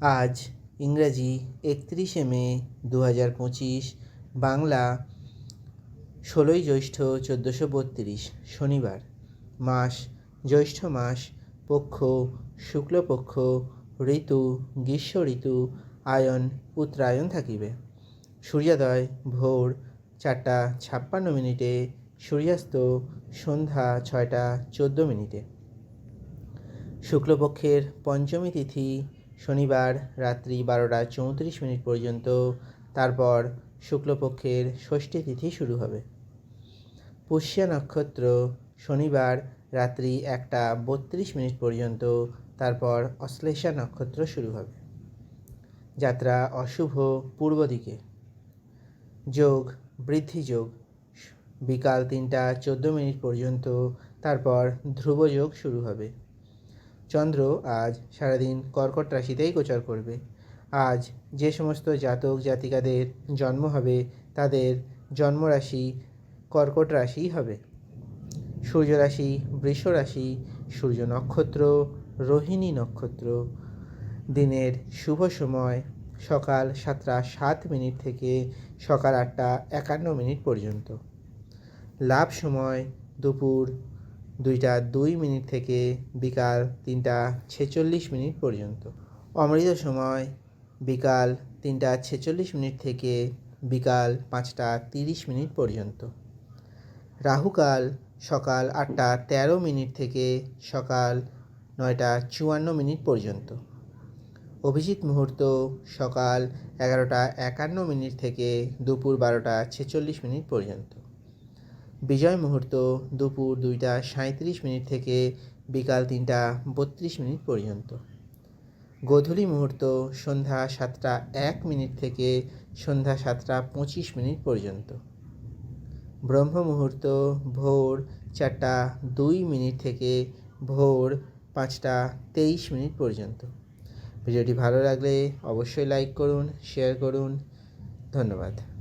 আজ ইংরাজি একত্রিশে মে দু হাজার পঁচিশ, বাংলা ষোলোই জ্যৈষ্ঠ চোদ্দোশো বত্রিশ, শনিবার। মাস, জ্যৈষ্ঠ মাস, পক্ষ, শুক্লপক্ষ, ঋতু, গ্রীষ্ম ঋতু, আয়ন, উত্তরায়ণ থাকিবে। সূর্যোদয়, ভোর চারটা ছাপ্পান্ন মিনিটে, সূর্যাস্ত সন্ধ্যা ছয়টা চোদ্দ মিনিটে। শুক্লপক্ষের পঞ্চমী তিথি শনিবার রাত্রি বারোটা চৌত্রিশ মিনিট পর্যন্ত, তারপর শুক্লপক্ষের ষষ্ঠী তিথি শুরু হবে। পুষ্যা নক্ষত্র শনিবার রাত্রি একটা বত্রিশ মিনিট পর্যন্ত, তারপর অশ্লেষা নক্ষত্র শুরু হবে। যাত্রা অশুভ পূর্ব দিকে। যোগ, বৃদ্ধি যোগ। বিকাল তিনটা চোদ্দ মিনিট পর্যন্ত, তারপর ধ্রুব যোগ শুরু হবে। চন্দ্র আজ সারাদিন কর্কট রাশিতেই গোচর করবে। আজ যে সমস্ত জাতক জাতিকাদের জন্ম হবে, তাদের জন্মরাশি কর্কট রাশি হবে। সূর্য রাশি, বৃষ রাশি, সূর্য নক্ষত্র, রোহিণী নক্ষত্র। দিনের শুভ সময় সকাল সাতটা সাত মিনিট থেকে সকাল আটটা একান্ন মিনিট পর্যন্ত। লাভ সময় দুপুর দুইটা দুই মিনিট থেকে বিকাল তিনটা ছেচল্লিশ মিনিট পর্যন্ত। অমৃত সময় বিকাল তিনটা ছেচল্লিশ মিনিট থেকে বিকাল পাঁচটা তিরিশ মিনিট পর্যন্ত। রাহুকাল সকাল আটটা তেরো মিনিট থেকে সকাল নয়টা চুয়ান্ন মিনিট পর্যন্ত। অভিজিৎ মুহূর্ত সকাল এগারোটা একান্ন মিনিট থেকে দুপুর বারোটা ছেচল্লিশ মিনিট পর্যন্ত। বিজয় মুহূর্ত দুপুর দুইটা সাঁত্রিশ মিনিট থেকে বিকাল তিনটা বত্রিশ মিনিট পর্যন্ত। গোধূলি মুহূর্ত সন্ধ্যা সাতটা এক মিনিট থেকে সন্ধ্যা সাতটা পঁচিশ মিনিট পর্যন্ত। ব্রহ্ম মুহূর্ত ভোর চারটা দুই মিনিট থেকে ভোর পাঁচটা তেইশ মিনিট পর্যন্ত। ভিডিওটি ভালো লাগলে অবশ্যই লাইক করুন, শেয়ার করুন। ধন্যবাদ।